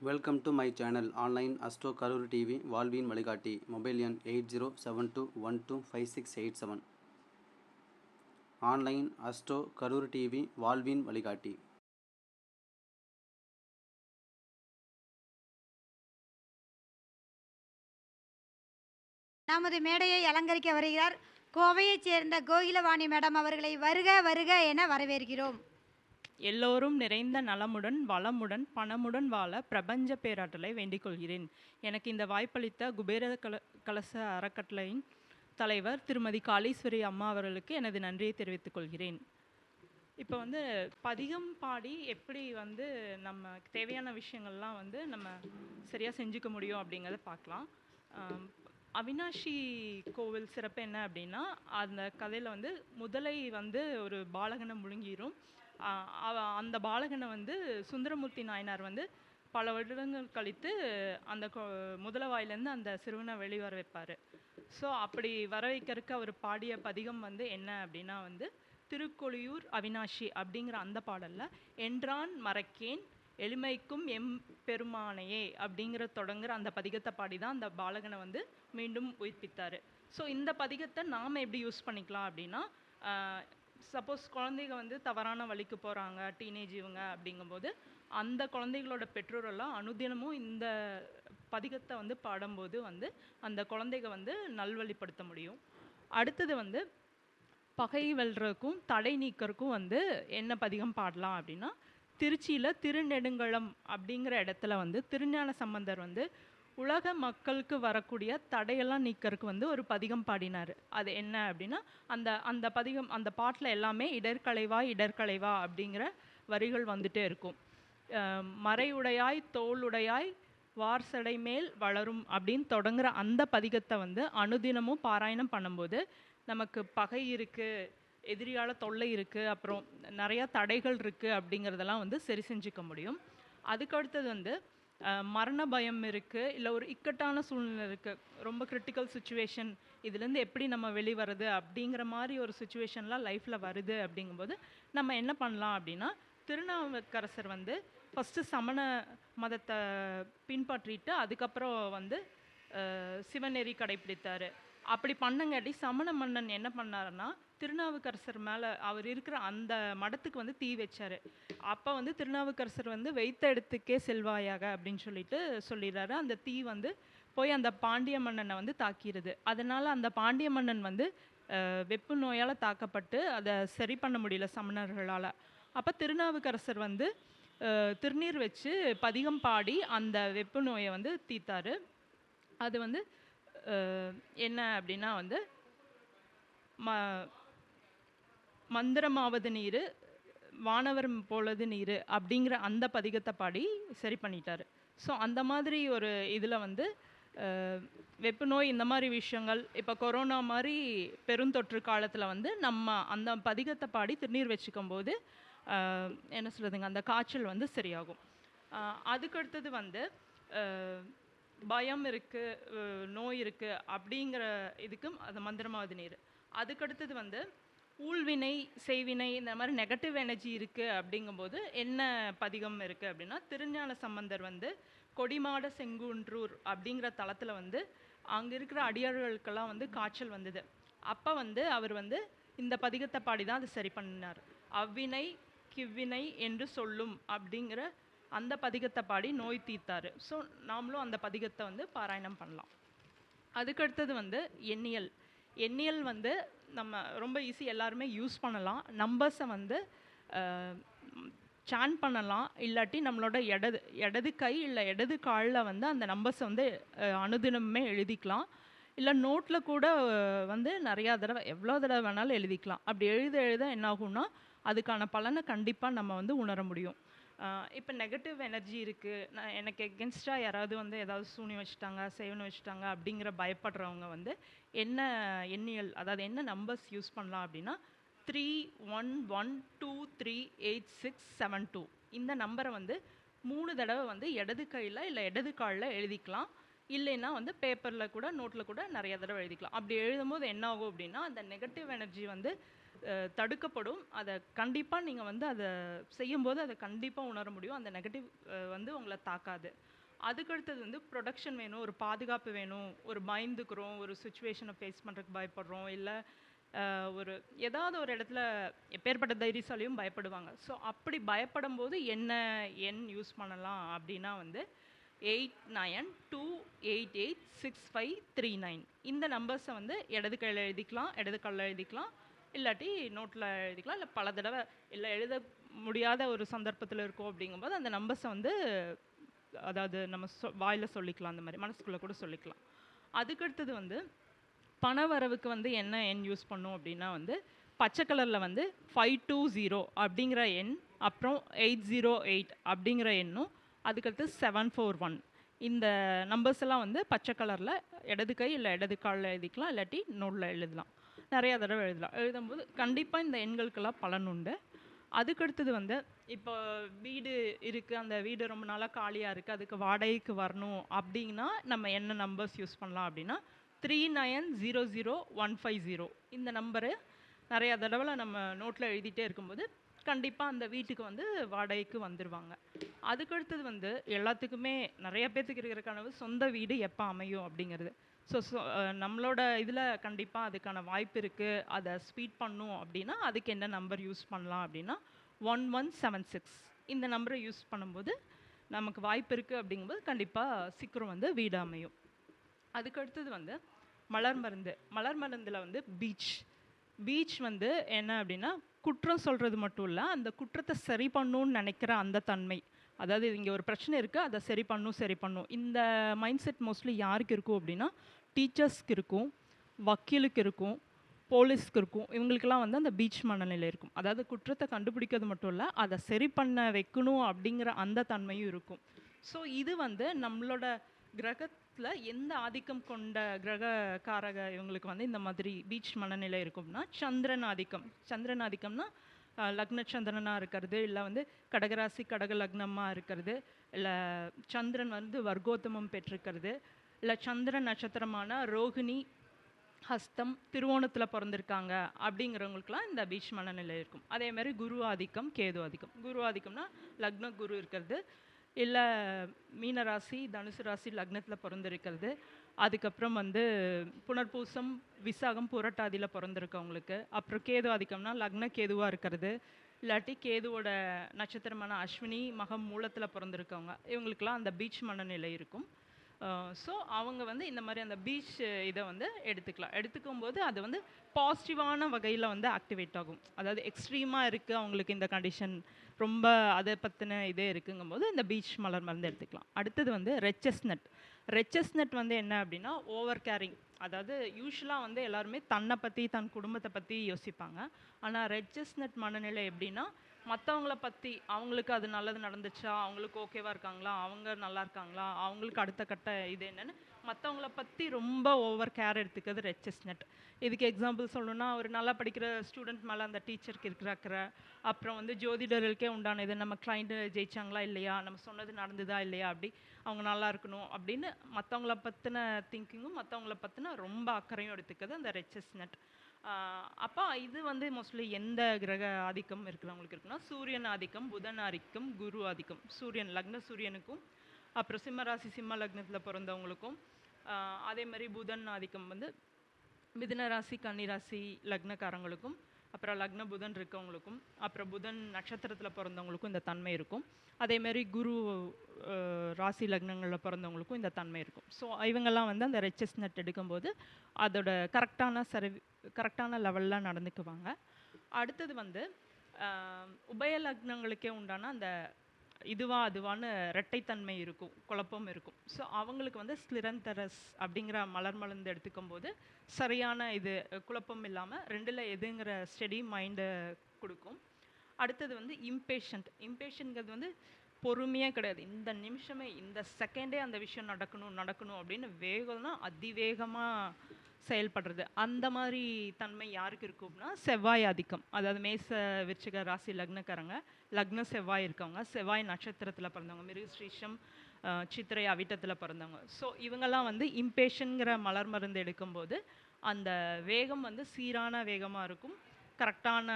Welcome to my channel online astro Karur TV வாழ்வின் வழிகாட்டி mobile எண் eight zero seven two one two five six eight seven online astro Karur TV வாழ்வின் வழிகாட்டி நமது மேடையை அலங்கரிக்க வருகிறார் கோவையைச் சேர்ந்த கோகிலவாணி மேடம் அவர்களை வருக வருக என வரவேற்கிறோம். எல்லோரும் நிறைந்த நலமுடன் வளமுடன் பணமுடன் வாழ பிரபஞ்ச பேராற்றலை வேண்டிக் கொள்கிறேன். எனக்கு இந்த வாய்ப்பளித்த குபேர கல கலச அறக்கட்டளையின் தலைவர் திருமதி காளீஸ்வரி அம்மா அவர்களுக்கு எனது நன்றியை தெரிவித்துக் கொள்கிறேன். இப்போ வந்து பதிகம் பாடி எப்படி வந்து நம்ம தேவையான விஷயங்கள்லாம் வந்து நம்ம சரியாக செஞ்சுக்க முடியும் அப்படிங்கிறத பார்க்கலாம். அவினாஷி கோவில் சிறப்பு என்ன அப்படின்னா அந்த கதையில் வந்து முதலை வந்து ஒரு பாலகனை முழுங்கிரும். அந்த பாலகனை வந்து சுந்தரமூர்த்தி நாயனார் வந்து பல வருடங்கள் கழித்து அந்த கொ- வாயிலேருந்து அந்த சிறுவனை வெளிவர வைப்பார். ஸோ அப்படி வர வைக்கிறதுக்கு அவர் பாடிய பதிகம் வந்து என்ன அப்படின்னா வந்து திருக்கொழியூர் அவினாஷி அப்படிங்கிற அந்த பாடலில் என்றான் மறக்கேன் எளிமைக்கும் எம் பெருமானையே அப்படிங்கிற தொடங்குற அந்த பதிகத்தை பாடி தான் அந்த பாலகனை வந்து மீண்டும் உயிர்ப்பித்தார். ஸோ இந்த பதிகத்தை நாம் எப்படி யூஸ் பண்ணிக்கலாம் அப்படின்னா சப்போஸ் குழந்தைங்க வந்து தவறான வழிக்கு போகிறாங்க டீனேஜ் இவங்க அப்படிங்கும்போது அந்த குழந்தைகளோட பெற்றோரெல்லாம் அனுதினமும் இந்த பதிகத்தை வந்து பாடும்போது வந்து அந்த குழந்தைங்க வந்து நல்வழிப்படுத்த முடியும். அடுத்தது வந்து பகை வெல்றதுக்கும் தடை நீக்கறதுக்கும் வந்து என்ன பதிகம் பாடலாம் அப்படின்னா திருச்சியில் திருநெடுங்களம் அப்படிங்கிற இடத்துல வந்து திருஞான சம்பந்தர் வந்து உலக மக்களுக்கு வரக்கூடிய தடையெல்லாம் நீக்கிறதுக்கு வந்து ஒரு பதிகம் பாடினார். அது என்ன அப்படின்னா அந்த அந்த பதிகம் அந்த பாட்டில் எல்லாமே இடர்கலைவா இடர்கலைவா அப்படிங்கிற வரிகள் வந்துட்டே இருக்கும். மறையுடையாய் தோளுடையாய் வார்சடை மேல் வளரும் அப்படின்னு தொடங்குற அந்த பதிகத்தை வந்து அனுதினமும் பாராயணம் பண்ணும்போது நமக்கு பகை இருக்குது எதிரியால தொல்லை இருக்குது அப்புறம் நிறையா தடைகள் இருக்குது அப்படிங்கிறதெல்லாம் வந்து சரி செஞ்சுக்க முடியும். அதுக்கு அடுத்தது வந்து மரண பயம் இருக்குது இல்லை ஒரு இக்கட்டான சூழ்நிலை இருக்குது ரொம்ப கிரிட்டிக்கல் சுச்சுவேஷன் இதுலேருந்து எப்படி நம்ம வெளிவரது அப்படிங்கிற மாதிரி ஒரு சுச்சுவேஷன்லாம் லைஃப்பில் வருது அப்படிங்கும்போது நம்ம என்ன பண்ணலாம் அப்படின்னா திருநாவுக்கரசர் வந்து ஃபஸ்ட்டு சமண மதத்தை பின்பற்றிட்டு அதுக்கப்புறம் வந்து சிவநெறி கடைப்பிடித்தார். அப்படி பண்ணங்காட்டி சமண மன்னன் என்ன பண்ணாருன்னா திருநாவுக்கரசர் மேலே அவர் இருக்கிற அந்த மடத்துக்கு வந்து தீ வச்சார். அப்போ வந்து திருநாவுக்கரசர் வந்து வைத்த இடத்துக்கே செல்வாயாக அப்படின்னு சொல்லிட்டு சொல்லிடுறாரு. அந்த தீ வந்து போய் அந்த பாண்டிய மன்னனை வந்து தாக்கிடுது அதனால் அந்த பாண்டிய மன்னன் வந்து வெப்பு நோயால் தாக்கப்பட்டு அதை சரி பண்ண முடியல சமணர்களால். அப்போ திருநாவுக்கரசர் வந்து திருநீர் வச்சு பதிகம் பாடி அந்த வெப்பு நோயை வந்து தீத்தார். அது வந்து என்ன அப்படின்னா வந்து ம மந்திரமாவது நீர் வானவர் போலது நீர் அப்படிங்கிற அந்த பதிகத்தை பாடி சரி பண்ணிட்டார். ஸோ அந்த மாதிரி ஒரு இதில் வந்து வெப்பு நோய் இந்த மாதிரி விஷயங்கள் இப்போ கொரோனா மாதிரி பெருந்தொற்று காலத்தில் வந்து நம்ம அந்த பதிகத்தை பாடி திருநீர் வச்சுக்கும் போது என்ன சொல்கிறதுங்க அந்த காய்ச்சல் வந்து சரியாகும். அதுக்கடுத்தது வந்து பயம் இருக்குது நோய் இருக்குது அப்படிங்கிற இதுக்கும் அது மந்திரமாவது நீர். அதுக்கடுத்தது வந்து ஊழ்வினை செய்வினை இந்த மாதிரி நெகட்டிவ் எனர்ஜி இருக்குது அப்படிங்கும்போது என்ன பதிகம் இருக்குது அப்படின்னா திருஞான சம்பந்தர் வந்து கொடிமாட செங்குன்றூர் அப்படிங்கிற தளத்தில் வந்து அங்கே இருக்கிற அடியார்களுக்கெல்லாம் வந்து காய்ச்சல் வந்தது. அப்போ வந்து அவர் வந்து இந்த பதிகத்தை பாடி தான் அதை சரி பண்ணினார். அவ்வினை கிவ்வினை என்று சொல்லும் அப்படிங்கிற அந்த பதிகத்தை பாடி நோய் தீர்த்தார். ஸோ நாமளும் அந்த பதிகத்தை வந்து பாராயணம் பண்ணலாம். அதுக்கடுத்தது வந்து எண்ணியல். எண்ணியல் வந்து நம்ம ரொம்ப ஈஸி எல்லாருமே யூஸ் பண்ணலாம். நம்பர்ஸை வந்து சான் பண்ணலாம். இல்லாட்டி நம்மளோட இடது இடது கை இல்லை இடது காலில் வந்து அந்த நம்பர்ஸை வந்து அனுதினமே எழுதிக்கலாம். இல்லை நோட்டில் கூட வந்து நிறையா தடவை எவ்வளோ தடவை வேணாலும் எழுதிக்கலாம். அப்படி எழுத எழுத என்ன ஆகும்னா அதுக்கான பலனை கண்டிப்பாக நம்ம வந்து உணர முடியும். இப்போ நெகட்டிவ் எனர்ஜி இருக்குது நான் எனக்கு எகென்ஸ்டாக யாராவது வந்து ஏதாவது சூனி வச்சுட்டாங்க சேவனு வச்சுட்டாங்க அப்படிங்கிற பயப்படுறவங்க வந்து என்ன எண்ணியல் அதாவது என்ன நம்பர்ஸ் யூஸ் பண்ணலாம் அப்படின்னா three one one two three eight six seven two இந்த நம்பரை வந்து மூணு தடவை வந்து இடது கையில் இல்லை இடது காலில் எழுதிக்கலாம். இல்லைன்னா வந்து பேப்பரில் கூட நோட்டில் கூட நிறைய தடவை எழுதிக்கலாம். அப்படி எழுதும்போது என்ன ஆகும் அப்படின்னா அந்த நெகட்டிவ் எனர்ஜி வந்து தடுக்கப்படும். அதை கண்டிப்பாக நீங்கள் வந்து அதை செய்யும்போது அதை கண்டிப்பாக உணர முடியும். அந்த நெகட்டிவ் வந்து உங்களை தாக்காது. அதுக்கடுத்தது வந்து ப்ரொடக்ஷன் வேணும் ஒரு பாதுகாப்பு வேணும் ஒரு பயந்துக்கிறோம் ஒரு சுச்சுவேஷனை ஃபேஸ் பண்ணுறதுக்கு பயப்படுறோம் இல்லை ஒரு ஏதாவது ஒரு இடத்துல எப்பேற்பட்ட தைரியசாலியும் பயப்படுவாங்க. ஸோ அப்படி பயப்படும் போது என்ன எண் யூஸ் பண்ணலாம் அப்படின்னா வந்து eight nine two eight eight six five three nine. இந்த நம்பர்ஸை வந்து இடது கையில் எழுதிக்கலாம் இடது காலில் எழுதிக்கலாம். இல்லாட்டி நோட்டில் எழுதிக்கலாம். இல்லை பல தடவை இல்லை எழுத முடியாத ஒரு சந்தர்ப்பத்தில் இருக்கோம் அப்படிங்கும்போது அந்த நம்பர்ஸை வந்து அதாவது நம்ம சொ வாயில் சொல்லிக்கலாம். அந்த மாதிரி மனசுக்குள்ளே கூட சொல்லிக்கலாம். அதுக்கடுத்தது வந்து பண வரவுக்கு வந்து என்ன எண் யூஸ் பண்ணும் அப்படின்னா வந்து பச்சை கலரில் வந்து ஃபைவ் டூ ஜீரோ அப்படிங்கிற எண் அப்புறம் எயிட் ஜீரோ எயிட் அப்படிங்கிற எண்ணும் அதுக்கடுத்து செவன் ஃபோர் ஒன் இந்த நம்பர்ஸ் எல்லாம் வந்து பச்சை கலரில் இடது கை இல்லை இடது காலில் எழுதிக்கலாம். இல்லாட்டி நோட்டில் எழுதலாம். நிறையா தடவை எழுதலாம். எழுதும்போது கண்டிப்பாக இந்த எண்களுக்கெல்லாம் பலன் உண்டு. அதுக்கடுத்தது வந்து இப்போ வீடு இருக்குது அந்த வீடு ரொம்ப நாளாக காலியாக இருக்குது அதுக்கு வாடகைக்கு வரணும் அப்படின்னா நம்ம என்ன நம்பர்ஸ் யூஸ் பண்ணலாம் அப்படின்னா three nine zero zero one five zero இந்த நம்பரு நிறையா தடவை நம்ம நோட்டில் எழுதிட்டே இருக்கும்போது கண்டிப்பாக அந்த வீட்டுக்கு வந்து வாடகைக்கு வந்துடுவாங்க அதுக்கடுத்தது வந்து எல்லாத்துக்குமே நிறைய பேர்த்துக்கு இருக்கிற கனவு சொந்த வீடு எப்போ அமையும் அப்படிங்கிறது. ஸோ uh, நம்மளோட இதில் கண்டிப்பாக அதுக்கான வாய்ப்பு இருக்குது அதை ஸ்பீட் பண்ணும் அப்படின்னா அதுக்கு என்ன நம்பர் யூஸ் பண்ணலாம் அப்படின்னா ஒன் ஒன் செவன் சிக்ஸ் இந்த நம்பரை யூஸ் பண்ணும்போது நமக்கு வாய்ப்பு இருக்குது அப்படிங்கும்போது கண்டிப்பாக சீக்கிரம் வந்து வீடு அமையும். அதுக்கு அடுத்தது வந்து மலர் மருந்து. மலர் மருந்தில் வந்து பீச் பீச் வந்து என்ன அப்படின்னா குற்றம் சொல்கிறது மட்டும் இல்லை அந்த குற்றத்தை சரி பண்ணணும்னு நினைக்கிற அந்த தன்மை. அதாவது இங்கே ஒரு பிரச்சனை இருக்குது அதை சரி பண்ணும் சரி பண்ணும். இந்த மைண்ட் செட் மோஸ்ட்லி யாருக்கு இருக்கும் அப்படின்னா டீச்சர்ஸ்க்கு இருக்கும் வக்கீலுக்கு இருக்கும் போலீஸ்க்கு இருக்கும். இவங்களுக்கெல்லாம் வந்து அந்த பீச் மனநிலை இருக்கும். அதாவது குற்றத்தை கண்டுபிடிக்கிறது மட்டும் இல்லை அதை சரி பண்ண வைக்கணும் அப்படிங்கிற அந்த தன்மையும் இருக்கும். ஸோ இது வந்து நம்மளோட கிரகத்தில் எந்த ஆதிக்கம் கொண்ட கிரகக்காரக இவங்களுக்கு வந்து இந்த மாதிரி பீச் மனநிலை இருக்கும்னா சந்திரன் ஆதிக்கம். சந்திரன் ஆதிக்கம்னா லக்னச்சந்திரனாக லக்ன இருக்கிறது இல்லை வந்து கடகராசி கடக லக்னமாக இருக்கிறது இல்லை சந்திரன் வந்து வர்க்கோத்தமம் பெற்றிருக்கிறது இல்லை சந்திரன் நட்சத்திரமான ரோகிணி ஹஸ்தம் திருவோணத்தில் பிறந்திருக்காங்க அப்படிங்கிறவங்களுக்குலாம் இந்த பீச் மனநிலை இருக்கும். அதே மாதிரி குரு ஆதிக்கம் கேது ஆதிக்கம். குரு ஆதிக்கம்னா லக்ன குரு இருக்கிறது இல்லை மீனராசி தனுசு ராசி லக்னத்தில் பிறந்திருக்கிறது அதுக்கப்புறம் வந்து புனர்பூசம் விசாகம் புரட்டாதியில் பிறந்திருக்கவங்களுக்கு அப்புறம் கேது ஆதிக்கம்னா லக்ன கேதுவாக இருக்கிறது. இல்லாட்டி கேதுவோட நட்சத்திரமான அஸ்வினி மகம் மூலத்தில் பிறந்திருக்கவங்க. இவங்களுக்கெல்லாம் அந்த பீச் மனநிலை இருக்கும். ஸோ அவங்க வந்து இந்த மாதிரி அந்த பீச் இதை வந்து எடுத்துக்கலாம். எடுத்துக்கும் போது அது வந்து பாசிட்டிவான வகையில் வந்து ஆக்டிவேட் ஆகும். அதாவது எக்ஸ்ட்ரீமாக இருக்குது அவங்களுக்கு இந்த கண்டிஷன் ரொம்ப அதை பற்றின இதே இருக்குங்கும்போது இந்த பீச் மலர் மருந்து எடுத்துக்கலாம். அடுத்தது வந்து ரெச்சஸ் நட் ரெச்சஸ்னட் வந்து என்ன அப்படின்னா ஓவர் கேரிங் அதாவது யூஸ்வலாக வந்து எல்லாருமே தன்னை பற்றி தன் குடும்பத்தை பற்றி யோசிப்பாங்க. ஆனால் ரெச்சஸ் மனநிலை எப்படின்னா மற்றவங்கள பற்றி அவங்களுக்கு அது நல்லது நடந்துச்சா? அவங்களுக்கு ஓகேவா இருக்காங்களா? அவங்க நல்லா இருக்காங்களா? அவங்களுக்கு அடுத்த கட்ட இது என்னென்னு மற்றவங்கள பற்றி ரொம்ப ஓவர் கேர் எடுத்துக்கிறது ரெச்சஸ் நெட் இதுக்கு எக்ஸாம்பிள் சொல்லணும்னா ஒரு நல்லா படிக்கிற ஸ்டூடெண்ட் மேலே அந்த டீச்சருக்கு இருக்கிற அக்கறை. அப்புறம் வந்து ஜோதிடர்களுக்கே உண்டான இது நம்ம கிளைண்ட்டு ஜெயிச்சாங்களா இல்லையா? நம்ம சொன்னது நடந்ததா இல்லையா? அப்படி அவங்க நல்லா இருக்கணும் அப்படின்னு மற்றவங்கள பற்றின திங்கிங்கும் மற்றவங்கள பற்றின ரொம்ப அக்கறையும் எடுத்துக்கிறது அந்த ரெச்சஸ் நெட் அப்போ இது வந்து மோஸ்ட்லி எந்த கிரக ஆதிக்கம் இருக்கிறவங்களுக்கு இருக்குன்னா சூரியன் ஆதிக்கம் புதன் ஆதிக்கம் குரு ஆதிக்கம். சூரியன் லக்ன சூரியனுக்கும் அப்புறம் சிம்ம ராசி சிம்ம லக்னத்தில் பிறந்தவங்களுக்கும் அதே மாதிரி புதன் ஆதிக்கம் வந்து மிதுன ராசி கன்னி ராசி லக்னக்காரங்களுக்கும் அப்புறம் லக்ன புதன் இருக்கவங்களுக்கும் அப்புறம் புதன் நட்சத்திரத்தில் பிறந்தவங்களுக்கும் இந்த தன்மை இருக்கும். அதேமாரி குரு ராசி லக்னங்களில் பிறந்தவங்களுக்கும் இந்த தன்மை இருக்கும். ஸோ இவங்கெல்லாம் வந்து அந்த ரெச்சஸ் நட் எடுக்கும்போது அதோட கரெக்டான சரி கரெக்டான லெவலில் நடந்துக்குவாங்க. அடுத்தது வந்து உபய லக்னங்களுக்கே உண்டான அந்த இதுவா அதுவான்னு இரட்டைத்தன்மை இருக்கும் குழப்பம் இருக்கும். ஸோ அவங்களுக்கு வந்து ஸ்லிரந்தரஸ் அப்படிங்கிற மலர் மலர்ந்து எடுத்துக்கும் போது சரியான இது குழப்பம் இல்லாமல் ரெண்டில் எதுங்கிற ஸ்டெடி மைண்டை கொடுக்கும். அடுத்தது வந்து இம்பேஷண்ட் இம்பேஷன்ங்கிறது வந்து பொறுமையாக கிடையாது. இந்த நிமிஷமே இந்த செகண்டே அந்த விஷயம் நடக்கணும் நடக்கணும் அப்படின்னு வேகம்னா அதிவேகமாக செயல்படுறது. அந்த மாதிரி தன்மை யாருக்கு இருக்கும்னா செவ்வாய் ஆதிக்கம். அதாவது மேச விருச்சிக ராசி லக்னக்காரங்க லக்ன செவ்வாய் இருக்கவங்க செவ்வாய் நட்சத்திரத்தில் பிறந்தவங்க மிருகஸ்ரீஷம் சித்திரை அவிட்டத்தில் பிறந்தவங்க. ஸோ இவங்கெல்லாம் வந்து இம்பேஷன்ங்கிற மலர் மருந்து எடுக்கும்போது அந்த வேகம் வந்து சீரான வேகமாக இருக்கும். கரெக்டான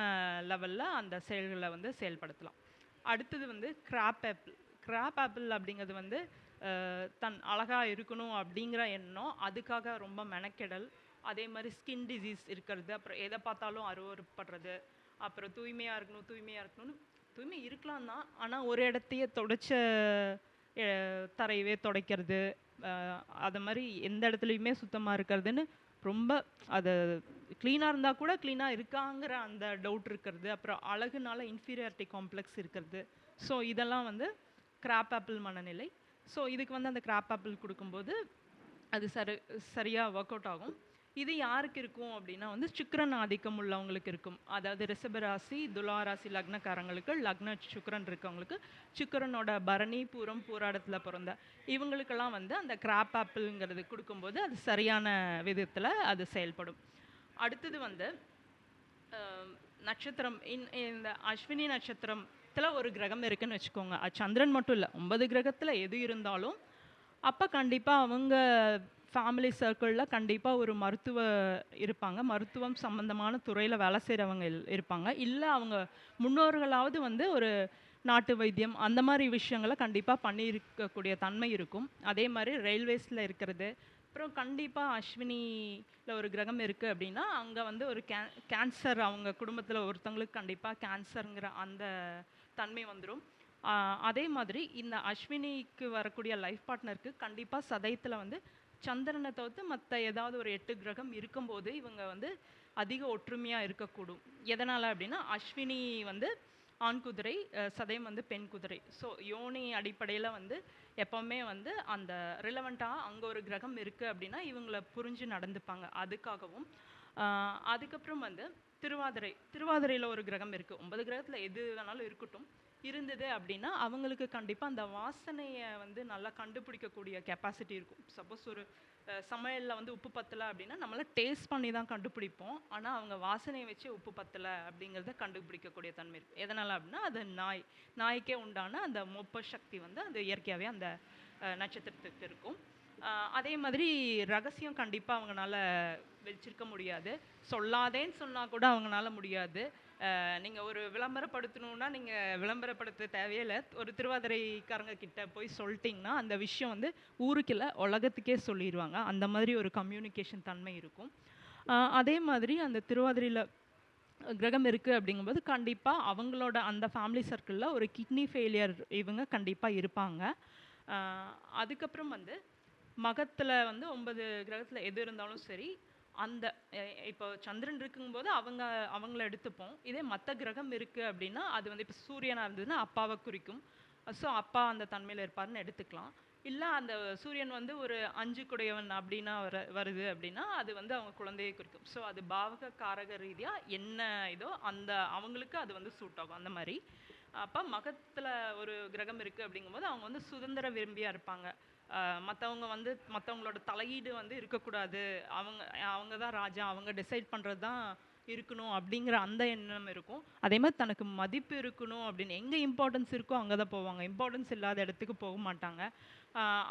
லெவலில் அந்த செயல்களை வந்து செயல்படுத்தலாம். அடுத்தது வந்து கிராப் ஆப்பிள் கிராப் ஆப்பிள் அப்படிங்கிறது வந்து தன் அழகாக இருக்கணும் அப்படிங்கிற எண்ணம் அதுக்காக ரொம்ப மெனக்கெடல். அதே மாதிரி ஸ்கின் டிசீஸ் இருக்கிறது அப்புறம் எதை பார்த்தாலும் அருவறுப்படுறது அப்புறம் தூய்மையாக இருக்கணும் தூய்மையாக இருக்கணும்னு தூய்மை இருக்கலாம் தான். ஆனால் ஒரு இடத்தையே தொடச்ச தரையவே துடைக்கிறது அது மாதிரி எந்த இடத்துலையுமே சுத்தமாக இருக்கிறதுன்னு ரொம்ப அது க்ளீனாக இருந்தால் கூட க்ளீனாக இருக்காங்கிற அந்த டவுட் இருக்கிறது. அப்புறம் அழகுனால இன்ஃபீரியாரிட்டி காம்ப்ளெக்ஸ் இருக்கிறது. ஸோ இதெல்லாம் வந்து கிராப் ஆப்பிள் மனநிலை. ஸோ இதுக்கு வந்து அந்த கிராப் ஆப்பிள் கொடுக்கும்போது அது சரி சரியாக ஒர்க் அவுட் ஆகும். இது யாருக்கு இருக்கும் அப்படின்னா வந்து சுக்கரன் ஆதிக்கம் உள்ளவங்களுக்கு இருக்கும். அதாவது ரிஷபராசி துலாராசி லக்னக்காரங்களுக்கு லக்ன சுக்கரன் இருக்கவங்களுக்கு சுக்கிரனோட பரணி பூரம் பூராடத்தில் பிறந்த இவங்களுக்கெல்லாம் வந்து அந்த கிராப் ஆப்பிள்ங்கிறது கொடுக்கும்போது அது சரியான விதத்தில் அது செயல்படும். அடுத்தது வந்து நட்சத்திரம் இன் இந்த அஸ்வினி நட்சத்திரம் நட்சத்திரத்தில் ஒரு கிரகம் இருக்குன்னு வச்சுக்கோங்க. அது சந்திரன் மட்டும் இல்லை ஒன்பது கிரகத்தில் எது இருந்தாலும் அப்போ கண்டிப்பாக அவங்க ஃபேமிலி சர்க்கிளில் கண்டிப்பாக ஒரு மருத்துவ இருப்பாங்க. மருத்துவம் சம்மந்தமான துறையில் வேலை செய்கிறவங்க இருப்பாங்க. இல்லை அவங்க முன்னோர்களாவது வந்து ஒரு நாட்டு வைத்தியம் அந்த மாதிரி விஷயங்களை கண்டிப்பாக பண்ணியிருக்கக்கூடிய தன்மை இருக்கும். அதே மாதிரி ரயில்வேஸில் இருக்கிறது. அப்புறம் கண்டிப்பாக அஸ்வினியில் ஒரு கிரகம் இருக்குது அப்படின்னா அங்கே வந்து ஒரு கே கேன்சர் அவங்க குடும்பத்தில் ஒருத்தவங்களுக்கு கண்டிப்பாக கேன்சருங்கிற அந்த தன்மை வந்துடும் அதே மாதிரி இந்த அஸ்வினிக்கு வரக்கூடிய லைஃப் பார்ட்னருக்கு கண்டிப்பாக சதயத்தில் வந்து சந்திரனை தவிர்த்து மற்ற ஏதாவது ஒரு எட்டு கிரகம் இருக்கும்போது இவங்க வந்து அதிக ஒற்றுமையாக இருக்கக்கூடும். எதனால் அப்படின்னா அஸ்வினி வந்து ஆண் குதிரை சதயம் வந்து பெண் குதிரை. ஸோ யோனி அடிப்படையில் வந்து எப்போவுமே வந்து அந்த ரிலவெண்ட்டாக அங்கே ஒரு கிரகம் இருக்குது அப்படின்னா இவங்கள புரிஞ்சு நடந்துப்பாங்க. அதுக்காகவும் ஆஹ், அதுக்கப்புறம் வந்து திருவாதிரை திருவாதிரையில் ஒரு கிரகம் இருக்குது ஒன்பது கிரகத்தில் எது வேணாலும் இருக்கட்டும். இருந்தது அப்படின்னா அவங்களுக்கு கண்டிப்பாக அந்த வாசனையை வந்து நல்லா கண்டுபிடிக்கக்கூடிய கெப்பாசிட்டி இருக்கும். சப்போஸ் ஒரு சமையலில் வந்து உப்பு பத்தலை அப்படின்னா நம்மள டேஸ்ட் பண்ணி தான் கண்டுபிடிப்போம். ஆனால் அவங்க வாசனையை வச்சு உப்பு பத்தலை அப்படிங்கிறத கண்டுபிடிக்கக்கூடிய தன்மை இருக்குது எதனால் அப்படின்னா அது நாய் நாய்க்கே உண்டான அந்த மொப்ப சக்தி வந்து அது இயற்கையாகவே அந்த நட்சத்திரத்துக்கு இருக்கும். அதே மாதிரி ரகசியம் கண்டிப்பாக அவங்களால வச்சிருக்க முடியாது. சொல்லாதேன்னு சொன்னால் கூட அவங்களால முடியாது. நீங்கள் ஒரு விளம்பரப்படுத்தணுன்னா நீங்கள் விளம்பரப்படுத்த தேவையில்லை. ஒரு திருவாதிரைக்காரங்க கிட்ட போய் சொல்லிட்டிங்கன்னா அந்த விஷயம் வந்து ஊருக்குள்ள உலகத்துக்கே சொல்லிடுவாங்க அந்த மாதிரி ஒரு கம்யூனிகேஷன் தன்மை இருக்கும். அதே மாதிரி அந்த திருவாதிரையில் கிரகம் இருக்குது அப்படிங்கும்போது கண்டிப்பாக அவங்களோட அந்த ஃபேமிலி சர்க்கிளில் ஒரு கிட்னி ஃபெயிலியர் இவங்க கண்டிப்பாக இருப்பாங்க. அதுக்கப்புறம் வந்து மகத்தில் வந்து ஒன்பது கிரகத்தில் எது இருந்தாலும் சரி அந்த இப்போ சந்திரன் இருக்கும்போது அவங்க அவங்கள எடுத்துப்போம். இதே மற்ற கிரகம் இருக்குது அப்படின்னா அது வந்து இப்போ சூரியனாக இருந்ததுன்னா அப்பாவை குறிக்கும். ஸோ அப்பா அந்த தன்மையில் இருப்பார்னு எடுத்துக்கலாம். இல்லை அந்த சூரியன் வந்து ஒரு அஞ்சு குடையவன் அப்படின்னா வர வருது அப்படின்னா அது வந்து அவங்க குழந்தையை குறிக்கும். ஸோ அது பாவக காரக ரீதியாக என்ன இதோ அந்த அவங்களுக்கு அது வந்து சூட் ஆகும். அந்த மாதிரி. அப்போ மகத்தில் ஒரு கிரகம் இருக்குது அப்படிங்கும்போது அவங்க வந்து சுதந்திர விரும்பியாக இருப்பாங்க. மற்றவங்க வந்து மற்றவங்களோட தலையீடு வந்து இருக்கக்கூடாது. அவங்க அவங்க தான் ராஜா அவங்க டிசைட் பண்ணுறது தான் இருக்கணும் அப்படிங்கிற அந்த எண்ணம் இருக்கும். அதே மாதிரி தனக்கு மதிப்பு இருக்கணும் அப்படின்னு எங்கே இம்பார்ட்டன்ஸ் இருக்கோ அங்கே தான் போவாங்க. இம்பார்ட்டன்ஸ் இல்லாத இடத்துக்கு போக மாட்டாங்க.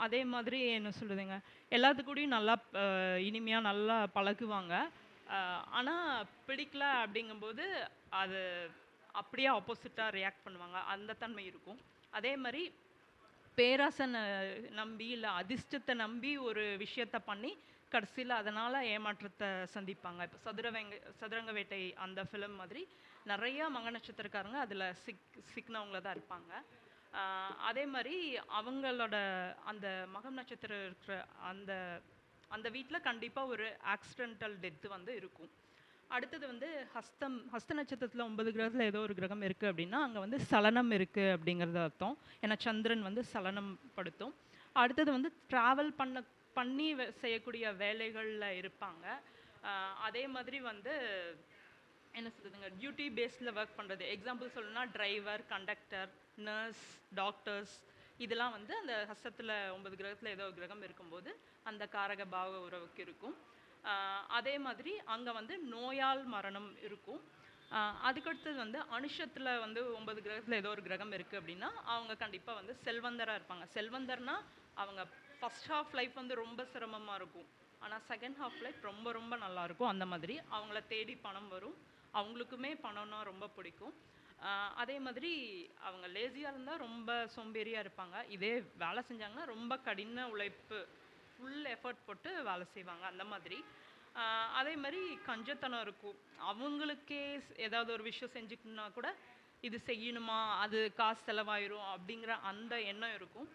அதே மாதிரி என்ன சொல்லுதுங்க எல்லாத்துக்கூடையும் நல்லா இனிமையாக நல்லா பழகுவாங்க. ஆனால் பிடிக்கல அப்படிங்கும்போது அது அப்படியே ஆப்போசிட்டாக ரியாக்ட் பண்ணுவாங்க. அந்த தன்மை இருக்கும். அதே மாதிரி பேராசனை நம்பி இல்லை அதிர்ஷ்டத்தை நம்பி ஒரு விஷயத்த பண்ணி கடைசியில் அதனால் ஏமாற்றத்தை சந்திப்பாங்க. இப்போ சதுரவங்க சதுரங்க வேட்டை அந்த ஃபிலிம் மாதிரி நிறையா மக நட்சத்திரக்காரங்க அதில் சிக் சிக்னவங்கள தான் இருப்பாங்க. அதே மாதிரி அவங்களோட அந்த மகம் நட்சத்திரம் இருக்கிற அந்த அந்த வீட்டில் கண்டிப்பாக ஒரு ஆக்சிடென்டல் டெத்து வந்து இருக்கும். அடுத்தது வந்து ஹஸ்தம் ஹஸ்த நட்சத்திரத்தில் ஒன்பது கிரகத்தில் ஏதோ ஒரு கிரகம் இருக்குது அப்படின்னா அங்கே வந்து சலனம் இருக்குது அப்படிங்கிறது அர்த்தம். ஏன்னா சந்திரன் வந்து சலனம் படுத்தும். அடுத்தது வந்து ட்ராவல் பண்ண பண்ணி செய்யக்கூடிய வேலைகளில் இருப்பாங்க. அதே மாதிரி வந்து என்ன சொல்கிறதுங்க டியூட்டி பேஸில் ஒர்க் பண்ணுறது எக்ஸாம்பிள் சொல்லணும்னா டிரைவர் கண்டக்டர் நர்ஸ் டாக்டர்ஸ் இதெல்லாம் வந்து அந்த ஹஸ்தத்தில் ஒன்பது கிரகத்தில் ஏதோ ஒரு கிரகம் இருக்கும்போது அந்த காரக பாவ உறவுக்கு இருக்கும். அதே மாதிரி அங்கே வந்து நோயால் மரணம் இருக்கும். அதுக்கடுத்தது வந்து அனுஷத்தில் வந்து ஒன்பது கிரகத்தில் ஏதோ ஒரு கிரகம் இருக்குது அப்படின்னா அவங்க கண்டிப்பாக வந்து செல்வந்தராக இருப்பாங்க. செல்வந்தர்னா அவங்க ஃபஸ்ட் ஹாஃப் லைஃப் வந்து ரொம்ப சிரமமாக இருக்கும். ஆனால் செகண்ட் ஹாஃப் லைஃப் ரொம்ப ரொம்ப நல்லா இருக்கும். அந்த மாதிரி அவங்கள தேடி பணம் வரும். அவங்களுக்குமே பணம்னா ரொம்ப பிடிக்கும். அதே மாதிரி அவங்க லேசியாக இருந்தால் ரொம்ப சோம்பேறியாக இருப்பாங்க. இதே வேலை செஞ்சாங்கன்னா ரொம்ப கடின உழைப்பு. ஃபுல் எஃபர்ட் போட்டு வேலை செய்வாங்க அந்த மாதிரி. ஆஹ் அதே மாதிரி கஞ்சத்தனம் இருக்கும். அவங்களுக்கே ஏதாவது ஒரு விஷயம் செஞ்சுக்கணுன்னா கூட இது செய்யணுமா அது காசு செலவாயிரும் அப்படிங்கிற அந்த எண்ணம் இருக்கும்.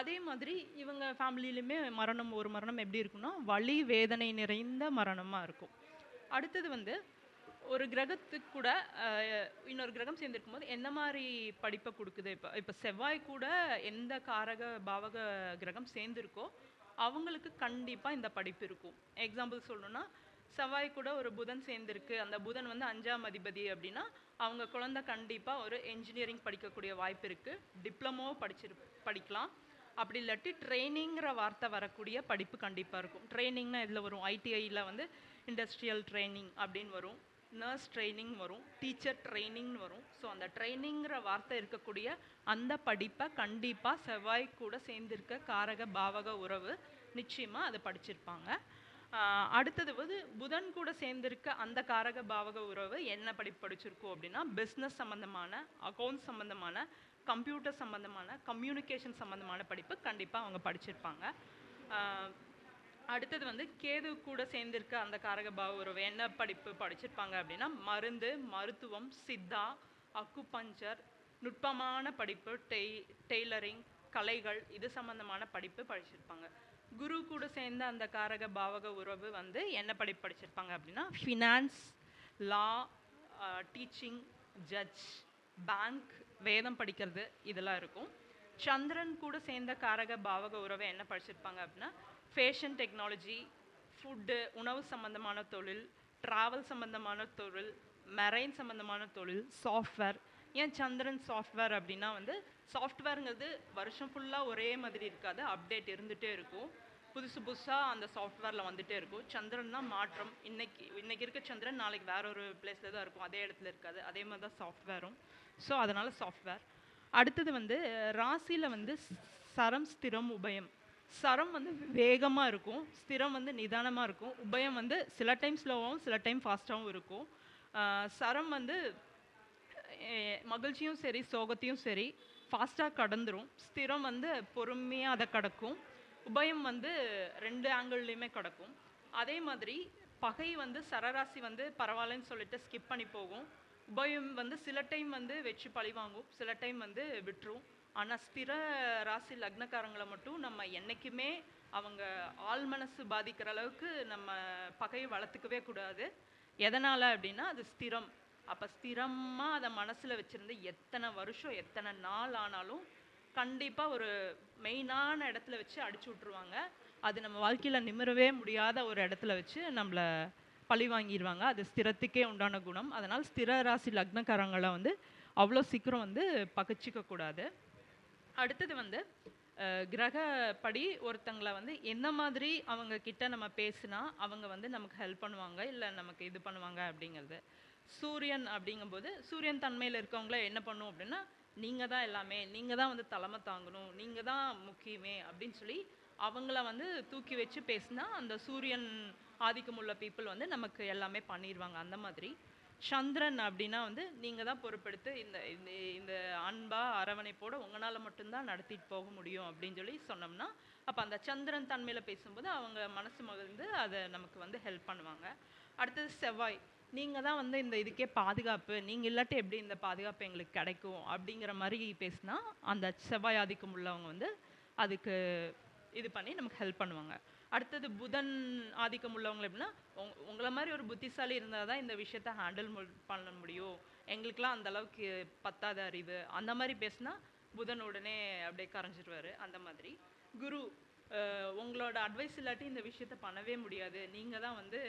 அதே மாதிரி இவங்க ஃபேமிலியிலுமே மரணம் ஒரு மரணம் எப்படி இருக்கும்னா வலி வேதனை நிறைந்த மரணமாக இருக்கும். அடுத்தது வந்து ஒரு கிரகத்துக்கு கூட இன்னொரு கிரகம் சேர்ந்திருக்கும் போது என்ன மாதிரி படிப்பை கொடுக்குது? இப்போ இப்போ செவ்வாய் கூட எந்த காரக பாவக கிரகம் சேர்ந்துருக்கோ அவங்களுக்கு கண்டிப்பாக இந்த படிப்பு இருக்கும். எக்ஸாம்பிள் சொல்லணும்னா செவ்வாய் கூட ஒரு புதன் சேர்ந்துருக்கு. அந்த புதன் வந்து அஞ்சாம் அதிபதி அப்படின்னா அவங்க குழந்தை கண்டிப்பாக ஒரு என்ஜினியரிங் படிக்கக்கூடிய வாய்ப்பு இருக்குது டிப்ளமோவை படிச்சிரு படிக்கலாம். அப்படி இல்லாட்டி ட்ரைனிங்கிற வார்த்தை வரக்கூடிய படிப்பு கண்டிப்பாக இருக்கும். ட்ரைனிங்னா இதில் வரும். ஐடிஐயில் வந்து இண்டஸ்ட்ரியல் ட்ரைனிங் அப்படின்னு வரும். நர்ஸ் ட்ரைனிங் வரும் டீச்சர் ட்ரைனிங்னு வரும். ஸோ அந்த ட்ரைனிங்கிற வார்த்தை இருக்கக்கூடிய அந்த படிப்பை கண்டிப்பாக செவ்வாய் கூட சேர்ந்திருக்க காரக பாவக உறவு நிச்சயமாக அதை படிச்சிருப்பாங்க. அடுத்தது வந்து புதன் கூட சேர்ந்திருக்க அந்த காரக பாவக உறவு என்ன படிப்பு படிச்சிருக்கோம் அப்படின்னா பிஸ்னஸ் சம்மந்தமான அக்கௌண்ட் சம்மந்தமான கம்ப்யூட்டர் சம்மந்தமான கம்யூனிகேஷன் சம்மந்தமான படிப்பு கண்டிப்பாக அவங்க படிச்சிருப்பாங்க. அடுத்தது வந்து கேது கூட சேர்ந்திருக்க அந்த காரக பாவ உறவு. என்ன படிப்பு படிச்சிருப்பாங்க அப்படின்னா மருந்து மருத்துவம் சித்தா அக்குபஞ்சர் நுட்பமான படிப்பு டெய் டெய்லரிங் கலைகள் இது சம்பந்தமான படிப்பு படிச்சிருப்பாங்க. குரு கூட சேர்ந்த அந்த காரக பாவக உறவு வந்து என்ன படிப்பு படிச்சிருப்பாங்க அப்படின்னா finance law teaching judge bank வேதம் படிக்கிறது இதெல்லாம் இருக்கும். சந்திரன் கூட சேர்ந்த காரக பாவக உறவை என்ன படிச்சிருப்பாங்க அப்படின்னா ஃபேஷன் டெக்னாலஜி ஃபுட்டு உணவு சம்மந்தமான தொழில் ட்ராவல் சம்மந்தமான தொழில் மெரைன் சம்மந்தமான தொழில் சாஃப்ட்வேர் ஏன் சந்திரன் சாஃப்ட்வேர் அப்படின்னா வந்து சாஃப்ட்வேருங்கிறது வருஷம் ஃபுல்லாக ஒரே மாதிரி இருக்காது அப்டேட் இருந்துகிட்டே இருக்கும். புதுசு புதுசாக அந்த சாஃப்ட்வேரில் வந்துட்டே இருக்கும். சந்திரன் தான் மாற்றம். இன்னைக்கு இன்னைக்கு இருக்க சந்திரன் நாளைக்கு வேற ஒரு பிளேஸில் தான் இருக்கும். அதே இடத்துல இருக்காது. அதே மாதிரி தான் சாஃப்ட்வேரும் ஸோ அதனால் சாஃப்ட்வேர் அடுத்தது வந்து ராசியில் வந்து சரம் ஸ்திரம் உபயம். சரம் வந்து வேகமாக இருக்கும் ஸ்திரம் வந்து நிதானமாக இருக்கும். உபயம் வந்து சில டைம் ஸ்லோவாகவும் சில டைம் ஃபாஸ்ட்டாகவும் இருக்கும். சரம் வந்து மகிழ்ச்சியும் சரி சோகத்தையும் சரி ஃபாஸ்ட்டாக கடந்துடும் ஸ்திரம் வந்து பொறுமையாக அதை கடக்கும். உபயம் வந்து ரெண்டு ஆங்கிள்லேயுமே கடக்கும். அதே மாதிரி பகை வந்து சரராசி வந்து பரவாயில்லன்னு சொல்லிட்டு ஸ்கிப் பண்ணி போகும். உபயம் வந்து சில டைம் வந்து வச்சு பழி வாங்கும். சில டைம் வந்து விட்டுரும். ஆனால் ஸ்திர ராசி லக்னக்காரங்களை மட்டும் நம்ம என்றைக்குமே அவங்க ஆள் மனசு பாதிக்கிற அளவுக்கு நம்ம பகையை வளர்த்துக்கவே கூடாது. எதனால் அப்படின்னா அது ஸ்திரம். அப்போ ஸ்திரமாக அதை மனசில் வச்சுருந்து எத்தனை வருஷம் எத்தனை நாள் ஆனாலும் கண்டிப்பாக ஒரு மெயினான இடத்துல வச்சு அடிச்சு விட்ருவாங்க அது நம்ம வாழ்க்கையில் நிமிரவே முடியாத ஒரு இடத்துல வச்சு நம்மளை பழி வாங்கிடுவாங்க அது ஸ்திரத்துக்கே உண்டான குணம். அதனால் ஸ்திர ராசி லக்னக்காரங்களை வந்து அவ்வளோ சீக்கிரம் வந்து பகைச்சிக்க கூடாது அடுத்தது வந்து அஹ், கிரகப்படி ஒருத்தங்களை வந்து என்ன மாதிரி அவங்க கிட்ட நம்ம பேசினா அவங்க வந்து நமக்கு ஹெல்ப் பண்ணுவாங்க இல்லை நமக்கு இது பண்ணுவாங்க அப்படிங்கிறது. சூரியன் அப்படிங்கும்போது சூரியன் தன்மையில் இருக்கவங்கள என்ன பண்ணும் அப்படின்னா நீங்கள் தான் எல்லாமே நீங்கள் தான் வந்து தலைமை தாங்கணும் நீங்கள் தான் முக்கியமே அப்படின்னு சொல்லி அவங்கள வந்து தூக்கி வச்சு பேசினா அந்த சூரியன் ஆதிக்கம் உள்ள பீப்புள் வந்து நமக்கு எல்லாமே பண்ணிடுவாங்க அந்த மாதிரி. சந்திரன் அப்படின்னா வந்து நீங்கள் தான் பொறுப்பெடுத்து இந்த இந்த இந்த அன்பா அரவணைப்போட உங்களால் மட்டும்தான் நடத்திட்டு போக முடியும் அப்படின்னு சொல்லி சொன்னோம்னா அப்போ அந்த சந்திரன் தன்மையில் பேசும்போது அவங்க மனசு மகிழ்ந்து அதை நமக்கு வந்து ஹெல்ப் பண்ணுவாங்க. அடுத்தது செவ்வாய். நீங்கள் தான் வந்து இந்த இதுக்கே பாதுகாப்பு நீங்கள் இல்லாட்டி எப்படி இந்த பாதுகாப்பு எங்களுக்கு கிடைக்கும் அப்படிங்கிற மாதிரி பேசினா அந்த செவ்வாய் ஆதிக்கம் உள்ளவங்க வந்து அதுக்கு இது பண்ணி நமக்கு ஹெல்ப் பண்ணுவாங்க. அடுத்தது புதன் ஆதிக்கம் உள்ளவங்க எப்படின்னா உங் உங்களை மாதிரி ஒரு புத்திசாலி இருந்தால் தான் இந்த விஷயத்த ஹேண்டில் பண்ண முடியும். எங்களுக்கெல்லாம் அந்த அளவுக்கு பத்தாத அறிவு. அந்த மாதிரி பேசினா புதன் உடனே அப்படியே கரைஞ்சிடுவார் அந்த மாதிரி. குரு உங்களோட அட்வைஸ் இல்லாட்டி இந்த விஷயத்த பண்ணவே முடியாது. நீங்கள் தான் வந்து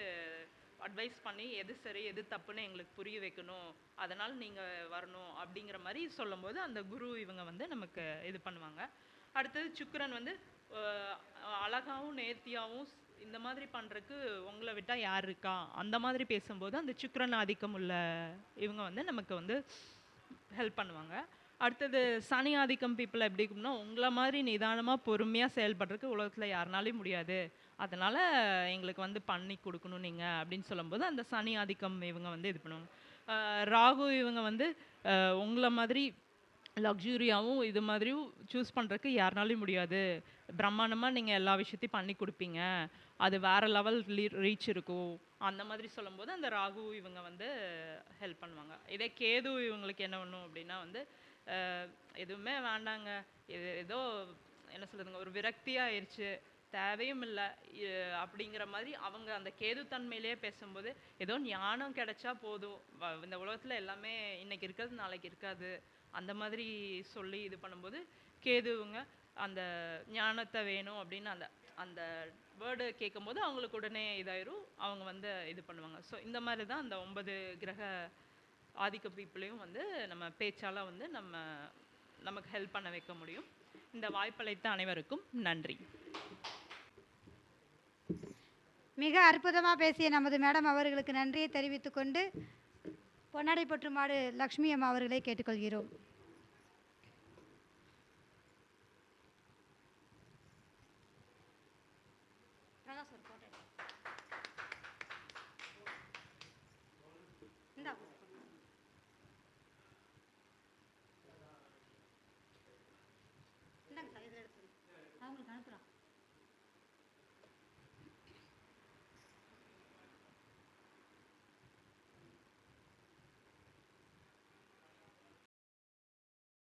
அட்வைஸ் பண்ணி எது சரி எது தப்புன்னு எங்களுக்கு புரிய வைக்கணும். அதனால் நீங்கள் வரணும் அப்படிங்கிற மாதிரி சொல்லும்போது அந்த குரு இவங்க வந்து நமக்கு இது பண்ணுவாங்க. அடுத்தது சுக்கரன் வந்து அழகாகவும் அழகாவும் நேர்த்தியாகவும் இந்த மாதிரி பண்ணுறதுக்கு உங்களை விட்டால் யார் இருக்கா? அந்த மாதிரி பேசும்போது அந்த சுக்கரன் ஆதிக்கம் உள்ள இவங்க வந்து நமக்கு வந்து ஹெல்ப் பண்ணுவாங்க. அடுத்தது சனி ஆதிக்கம் பீப்புள் எப்படி இருக்கும்னா உங்களை மாதிரி நிதானமாக பொறுமையாக செயல்படுறதுக்கு உலகத்தில் யாருனாலையும் முடியாது. அதனால் எங்களுக்கு வந்து பண்ணி கொடுக்கணும் நீங்கள் அப்படின்னு சொல்லும்போது அந்த சனி ஆதிக்கம் இவங்க வந்து இது பண்ணுவாங்க. ராகு இவங்க வந்து உங்களை மாதிரி லக்ஸூரியாகவும் இது மாதிரியும் சூஸ் பண்ணுறதுக்கு யாருனாலையும் முடியாது. பிரம்மாண்டமாக நீங்கள் எல்லா விஷயத்தையும் பண்ணி கொடுப்பீங்க. அது வேற லெவல் ரீச் இருக்கும். அந்த மாதிரி சொல்லும்போது அந்த ராகு இவங்க வந்து ஹெல்ப் பண்ணுவாங்க. இதே கேது இவங்களுக்கு என்ன பண்ணும் அப்படின்னா வந்து எதுவுமே வேண்டாங்க. இது ஏதோ என்ன சொல்கிறதுங்க ஒரு விரக்தியாக ஆயிடுச்சு தேவையும் இல்லை. அப்படிங்கிற மாதிரி அவங்க அந்த கேது தன்மையிலேயே பேசும்போது ஏதோ ஞானம் கிடைச்சா போதும். வ- இந்த உலகத்தில் எல்லாமே இன்றைக்கி இருக்கிறது நாளைக்கு இருக்காது. அந்த மாதிரி சொல்லி இது பண்ணும்போது கேதுவுங்க அந்த ஞானத்தை வேணும் அப்படின்னு அந்த அந்த வேர்டு கேட்கும்போது அவங்களுக்கு உடனே இதாயிரும். அவங்க வந்து இது பண்ணுவாங்க. ஸோ இந்த மாதிரி தான் அந்த ஒன்பது கிரக ஆதிக்க பீப்புளையும் வந்து நம்ம பேச்சால் வந்து நம்ம நமக்கு ஹெல்ப் பண்ண வைக்க முடியும். இந்த வாய்ப்பளித்த அனைவருக்கும் நன்றி. மிக அற்புதமாக பேசிய நமது மேடம் அவர்களுக்கு நன்றியை தெரிவித்துக்கொண்டு பொன்னாடை பற்று மாடு லக்ஷ்மி அம்மா அவர்களை கேட்டுக்கொள்கிறோம்.